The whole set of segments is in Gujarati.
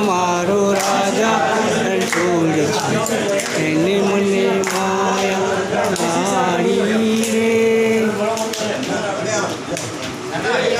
મારો રાજા છોડ છે એને મને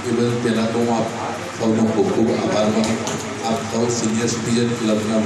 એ બધું પહેલાં તો હું આપ સૌનો ખૂબ ખૂબ આભાર માનું આપ સૌ સિનિયર સિટીઝન ક્લબના